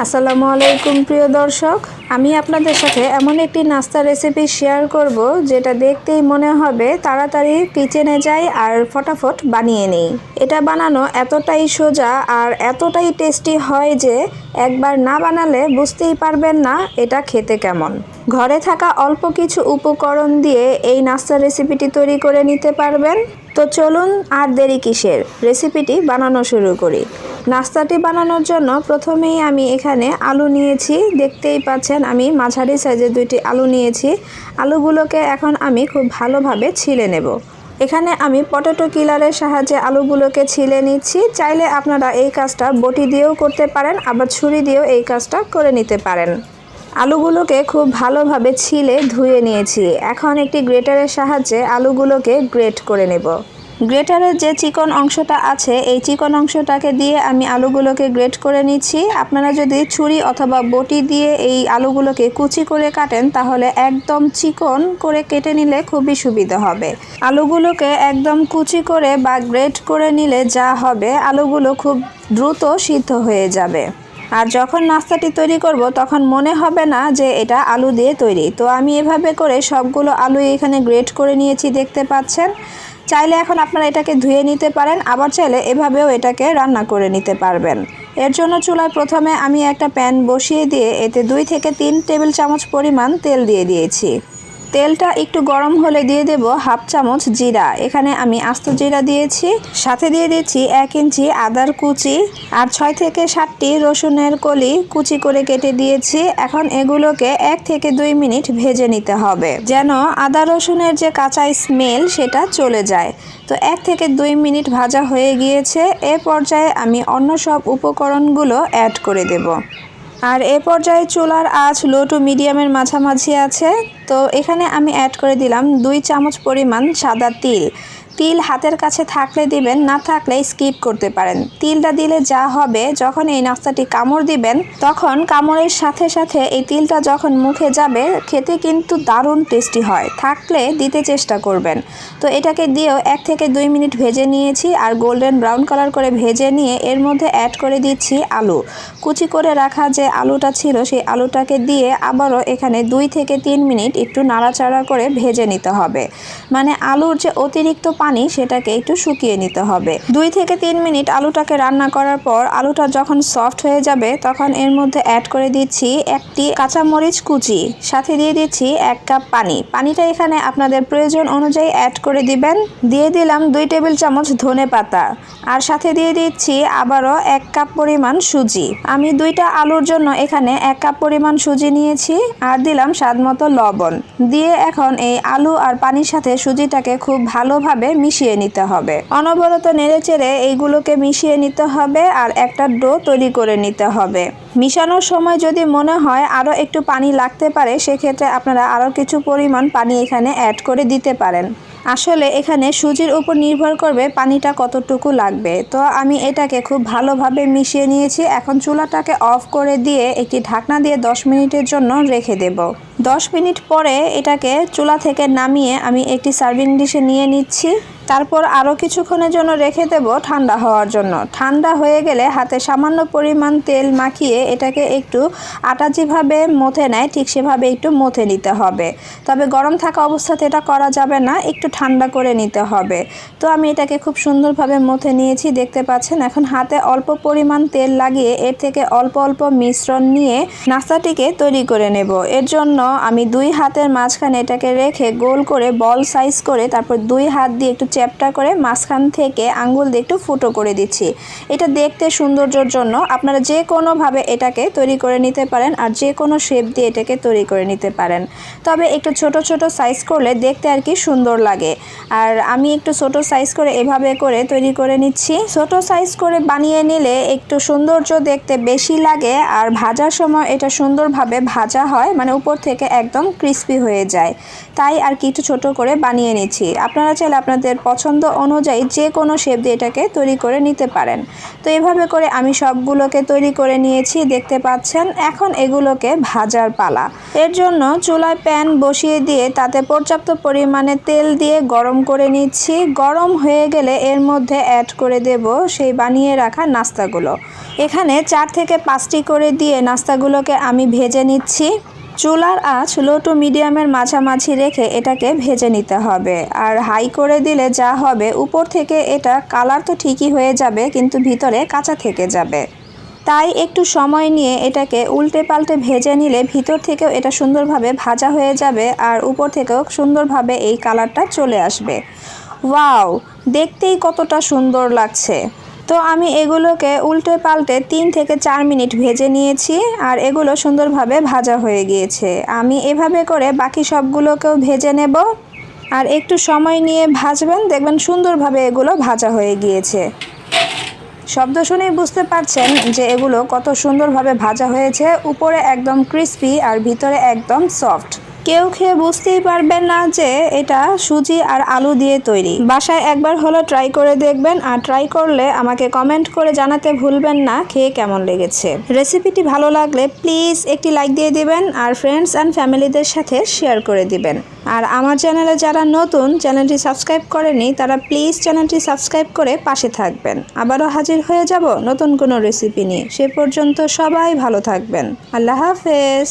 আসসালামু আলাইকুম, প্রিয় দর্শক। আমি আপনাদের সাথে এমন একটি নাস্তা রেসিপি শেয়ার করব, যেটা দেখতেই মনে হবে তাড়াতাড়ি কিচেনে যাই আর ফটাফট বানিয়ে নেই। এটা বানানো এতটাই সোজা আর এতটাই টেস্টি হয় যে একবার না বানালে বুঝতেই পারবেন না এটা খেতে কেমন। ঘরে থাকা অল্প কিছু উপকরণ দিয়ে এই নাস্তা রেসিপিটি তৈরি করে নিতে পারবেন। তো চলুন আর দেরি কিসের? রেসিপিটি বানানো শুরু করি। নাস্তাটি বানানোর জন্য প্রথমেই আমি এখানে আলু নিয়েছি। দেখতেই পাচ্ছেন আমি মাঝারি সাইজের দুইটি আলু নিয়েছি। আলুগুলোকে এখন আমি খুব ভালোভাবে ছিলে নেব। এখানে আমি পটেটো কিলারের সাহায্যে আলুগুলোকে ছিলে নিচ্ছি। চাইলে আপনারা এই কাজটা বটি দিয়েও করতে পারেন, আবার ছুরি দিয়েও এই কাজটা করে নিতে পারেন। আলুগুলোকে খুব ভালোভাবে ছিলে ধুয়ে নিয়েছি। এখন একটি গ্রেটারের সাহায্যে আলুগুলোকে গ্রেট করে নেব। গ্রেটারের যে চিকন অংশটা আছে, এই চিকন অংশটাকে দিয়ে আমি আলুগুলোকে গ্রেট করে নিচ্ছি। আপনারা যদি ছুরি অথবা বটি দিয়ে এই আলুগুলোকে কুচি করে কাটেন, তাহলে একদম চিকন করে কেটে নিলে খুবই সুবিধা হবে। আলুগুলোকে একদম কুচি করে বা গ্রেট করে নিলে যা হবে, আলুগুলো খুব দ্রুত সিদ্ধ হয়ে যাবে। আর যখন নাস্তাটি তৈরি করব, তখন মনে হবে না যে এটা আলু দিয়ে তৈরি। তো আমি এভাবে করে সবগুলো আলু এখানে গ্রেট করে নিয়েছি, দেখতে পাচ্ছেন। চাইলে এখন আপনারা এটাকে ধুয়ে নিতে পারেন, আবার চাইলে এভাবেও এটাকে রান্না করে নিতে পারবেন। এর জন্য চুলায় প্রথমে আমি একটা প্যান বসিয়ে দিয়ে এতে দুই থেকে তিন টেবিল চামচ পরিমাণ তেল দিয়ে দিয়েছি। তেলটা একটু গরম হলে দিয়ে দেব হাফ চামচ জিরা। এখানে আমি আস্ত জিরা দিয়েছি। সাথে দিয়ে দিচ্ছি এক ইঞ্চি আদার কুচি আর ছয় থেকে সাতটি রসুনের কলি কুচি করে কেটে দিয়েছি। এখন এগুলোকে এক থেকে দুই মিনিট ভেজে নিতে হবে যেন আদা রসুনের যে কাঁচা স্মেল সেটা চলে যায়। তো এক থেকে দুই মিনিট ভাজা হয়ে গিয়েছে। এ পর্যায়ে আমি অন্য সব উপকরণগুলো অ্যাড করে দেব। আর এ পর্যায়ে চুলার আঁচ লো টু মিডিয়ামের মাঝামাঝি আছে। তো এখানে আমি অ্যাড করে দিলাম দুই চামচ পরিমাণ সাদা তিল। তিল হাতের কাছে থাকলে দিবেন, না থাকলে স্কিপ করতে পারেন। তিলটা দিলে যা হবে, যখন এই নাস্তাটি কামড় দিবেন, তখন কামড়ের সাথে সাথে এই তিলটা যখন মুখে যাবে, খেতে কিন্তু দারুণ টেস্টি হয়। থাকলে দিতে চেষ্টা করবেন। তো এটাকে দিয়েও এক থেকে দুই মিনিট ভেজে নিয়েছি, আর গোল্ডেন ব্রাউন কালার করে ভেজে নিয়ে এর মধ্যে অ্যাড করে দিচ্ছি আলু। কুচি করে রাখা যে আলুটা ছিল, সেই আলুটাকে দিয়ে আবারও এখানে দুই থেকে তিন মিনিট একটু নাড়াচাড়া করে ভেজে নিতে হবে। মানে আলুর যে অতিরিক্ত পানি সেটাকে একটু শুকিয়ে নিতে হবে। দুই থেকে তিন মিনিট আলুটাকে রান্না করার পর আলুটা যখন সফট হয়ে যাবে, তখন এর মধ্যে অ্যাড করে দিচ্ছি একটি কাঁচামরিচ কুচি। সাথে দিয়ে দিচ্ছি এক কাপ পানি। পানিটা এখানে আপনাদের প্রয়োজন অনুযায়ী অ্যাড করে দিবেন। দিয়ে দিলাম দুই টেবিল চামচ ধনে পাতা। আর সাথে দিয়ে দিচ্ছি আবারও এক কাপ পরিমাণ সুজি। আমি দুইটা আলুর জন্য এখানে এক কাপ পরিমাণ সুজি নিয়েছি আর দিলাম স্বাদ মতো লবণ। দিয়ে এখন এই আলু আর পানির সাথে সুজিটাকে খুব ভালোভাবে মিশিয়ে নিতে হবে। অনবরত নেড়েচেড়ে এইগুলোকে মিশিয়ে নিতে হবে আর একটা ডো তৈরি করে নিতে হবে। মিশানোর সময় যদি মনে হয় আরও একটু পানি লাগতে পারে, সেক্ষেত্রে আপনারা আরও কিছু পরিমাণ পানি এখানে অ্যাড করে দিতে পারেন। আসলে এখানে সুজির উপর নির্ভর করবে পানিটা কতটুকু লাগবে। তো আমি এটাকে খুব ভালোভাবে মিশিয়ে নিয়েছি। এখন চুলাটাকে অফ করে দিয়ে একটি ঢাকনা দিয়ে 10 মিনিটের জন্য রেখে দেব। 10 মিনিট পরে এটাকে চুলা থেকে নামিয়ে আমি একটি সার্ভিং ডিশে নিয়ে নিচ্ছি। তারপর আরও কিছুক্ষণের জন্য রেখে দেব ঠান্ডা হওয়ার জন্য। ঠান্ডা হয়ে গেলে হাতে সামান্য পরিমাণ তেল মাখিয়ে এটাকে একটু আটা যেভাবে মথে নেয়, ঠিক সেভাবে একটু মথে নিতে হবে। তবে গরম থাকা অবস্থাতে এটা করা যাবে না, একটু ঠান্ডা করে নিতে হবে। তো আমি এটাকে খুব সুন্দরভাবে মথে নিয়েছি, দেখতে পাচ্ছেন? এখন হাতে অল্প পরিমাণ তেল লাগিয়ে এর থেকে অল্প অল্প মিশ্রণ নিয়ে নাস্তাটিকে তৈরি করে নেব। এর জন্য আমি দুই হাতের মাঝখানে এটাকে রেখে গোল করে বল সাইজ করে তারপর দুই হাত দিয়ে একটু চ্যাপটা করে মাঝখান থেকে আঙ্গুল দিয়ে একটু ফুটো করে দিচ্ছি। এটা দেখতে সৌন্দর্যর জন্য আপনারা যে কোনোভাবে এটাকে তৈরি করে নিতে পারেন আর যে কোনো শেপ দিয়ে এটাকে তৈরি করে নিতে পারেন। তবে একটু ছোট ছোট সাইজ করলে দেখতে আর কি সুন্দর লাগে। আর আমি একটু ছোট সাইজ করে এভাবে করে তৈরি করে নিচ্ছি। ছোট সাইজ করে বানিয়ে নিলে একটু সৌন্দর্য দেখতে বেশি লাগে আর ভাজার সময় এটা সুন্দরভাবে ভাজা হয় মানে উপর থেকে একদম ক্রিস্পি হয়ে যায়। তাই আর কি একটু ছোটো করে বানিয়ে নিচ্ছি। আপনারা চাইলে আপনাদের পছন্দ অনুযায়ী যে কোনো শেপ দিয়ে এটাকে তৈরি করে নিতে পারেন। তো এভাবে করে আমি সবগুলোকে তৈরি করে নিয়েছি, দেখতে পাচ্ছেন? এখন এগুলোকে ভাজার পালা। এর জন্য চুলায় প্যান বসিয়ে দিয়ে তাতে পর্যাপ্ত পরিমাণে তেল দিয়ে গরম করে নিচ্ছি। গরম হয়ে গেলে এর মধ্যে অ্যাড করে দেব সেই বানিয়ে রাখা নাস্তাগুলো। এখানে চার থেকে পাঁচটি করে দিয়ে নাস্তাগুলোকে আমি ভেজে নিচ্ছি। চুলার আঁচ লো টু মিডিয়ামের মাঝামাঝি রেখে এটাকে ভেজে নিতে হবে। আর হাই করে দিলে যা হবে, উপর থেকে এটা কালার তো ঠিকই হয়ে যাবে, কিন্তু ভিতরে কাঁচা থেকে যাবে। তাই একটু সময় নিয়ে এটাকে উল্টে পাল্টে ভেজে নিলে ভিতর থেকেও এটা সুন্দরভাবে ভাজা হয়ে যাবে আর উপর থেকেও সুন্দরভাবে এই কালারটা চলে আসবে। ওয়াও! দেখতেই কতটা সুন্দর লাগছে। তো আমি এগুলোকে উল্টে পাল্টে তিন থেকে চার মিনিট ভেজে নিয়েছি আর এগুলো সুন্দরভাবে ভাজা হয়ে গিয়েছে। আমি এভাবে করে বাকি সবগুলোকেও ভেজে নেব। আর একটু সময় নিয়ে ভাজবেন, দেখবেন সুন্দরভাবে এগুলো ভাজা হয়ে গিয়েছে। শব্দ শুনেই বুঝতে পারছেন যে এগুলো কত সুন্দরভাবে ভাজা হয়েছে। উপরে একদম ক্রিস্পি আর ভিতরে একদম সফট কেউ খেয়ে বুঝতেই পারবেন না যে এটা সুজি আর আলু দিয়ে তৈরি। বাসায় একবার হলো ট্রাই করে দেখবেন আর ট্রাই করলে আমাকে কমেন্ট করে জানাতে ভুলবেন না, খেয়ে কেমন লেগেছে। রেসিপিটি ভালো লাগলে প্লিজ একটি লাইক দিয়ে দিবেন আর ফ্রেন্ডস অ্যান্ড ফ্যামিলিদের সাথে শেয়ার করে দিবেন। আর আমার চ্যানেলে যারা নতুন, চ্যানেলটি সাবস্ক্রাইব করেনি তারা প্লিজ চ্যানেলটি সাবস্ক্রাইব করে পাশে থাকবেন। আবারও হাজির হয়ে যাব নতুন কোনো রেসিপি নিয়ে। সে পর্যন্ত সবাই ভালো থাকবেন। আল্লাহ হাফেজ।